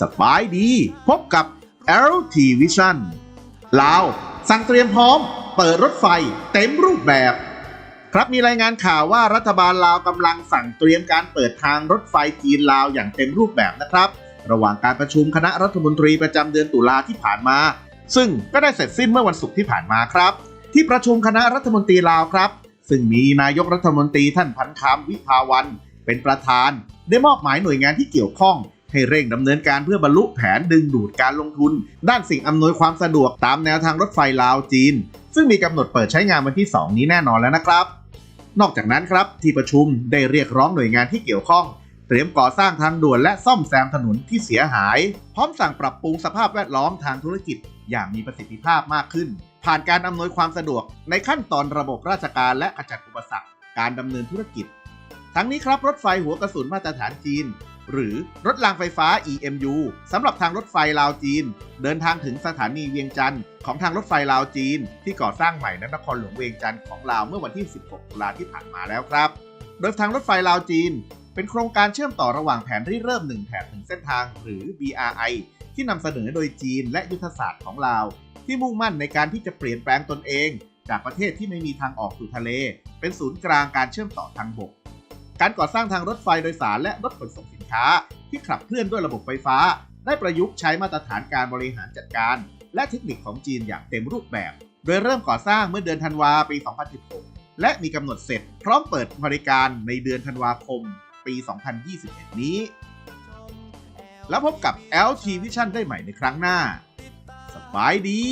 สบายดี พบกับ LT Vision ลาว สั่งเตรียมพร้อม เปิดรถไฟเต็มรูปแบบ ครับมีรายงานข่าวว่ารัฐบาลลาวกำลังสั่งเตรียมการเปิดทางรถไฟจีนลาวอย่างเต็มรูปแบบนะครับ ระหว่างการประชุมคณะรัฐมนตรีประจำเดือนตุลาที่ผ่านมา ซึ่งก็ได้เสร็จสิ้นเมื่อวันศุกร์ที่ผ่านมาครับ ที่ประชุมคณะรัฐมนตรีลาวครับ ซึ่งมีนายกรัฐมนตรีท่านพันคำวิภาวันเป็นประธาน ได้มอบหมายหน่วยงานที่เกี่ยวข้อง ให้เร่งดำเนินการเพื่อบรรลุแผนดึงดูดการลงทุน ด้านสิ่งอำนวยความสะดวกตามแนวทางรถไฟลาวจีน ซึ่งมีกำหนดเปิดใช้งานวันที่ 2 นี้แน่นอนแล้วนะครับ นอกจากนั้นครับที่ประชุมได้เรียกร้องหน่วยงานที่เกี่ยวข้อง เตรียมก่อสร้างทางด่วนและซ่อมแซมถนนที่เสียหาย พร้อมสั่งปรับปรุงสภาพแวดล้อมทางธุรกิจ อย่างมีประสิทธิภาพมากขึ้น ผ่านการอำนวยความสะดวก ในขั้นตอนระบบราชการและขจัดอุปสรรค การดำเนินธุรกิจ ทั้งนี้ครับรถไฟหัวกระสุนมาตรฐานจีน หรือรถรางไฟฟ้า EMU สำหรับทางรถไฟลาวจีน เดินทางถึงสถานีเวียงจันทร์ของทางรถไฟลาวจีน ที่ก่อสร้างใหม่ในนครหลวงเวียงจันทร์ของลาวเมื่อวันที่ 16 ตุลาที่ผ่านมาแล้วครับ โดยทางรถไฟลาวจีน เป็นโครงการเชื่อมต่อระหว่างแผนริเริ่ม1แถบ1เส้นทาง หรือ BRI ที่นำเสนอโดยจีนและยุทธศาสตร์ของลาว ที่มุ่งมั่นในการที่จะเปลี่ยนแปลงตนเอง จากประเทศที่ไม่มีทางออกสู่ทะเล เป็นศูนย์กลางการเชื่อมต่อทางบก การก่อสร้างทางรถไฟโดยสารและรถขนส่งสินค้า ที่ขับเคลื่อนด้วยระบบไฟฟ้า ได้ประยุกต์ใช้มาตรฐานการบริหารจัดการ และเทคนิคของจีนอย่างเต็มรูปแบบ โดยเริ่มก่อสร้างเมื่อเดือนธันวาปี 2016 และมีกำหนดเสร็จ พร้อมเปิดบริการในเดือนธันวาคม ปี 2021 นี้ แล้วพบกับ LT Vision ได้ใหม่ในครั้งหน้า สบายดี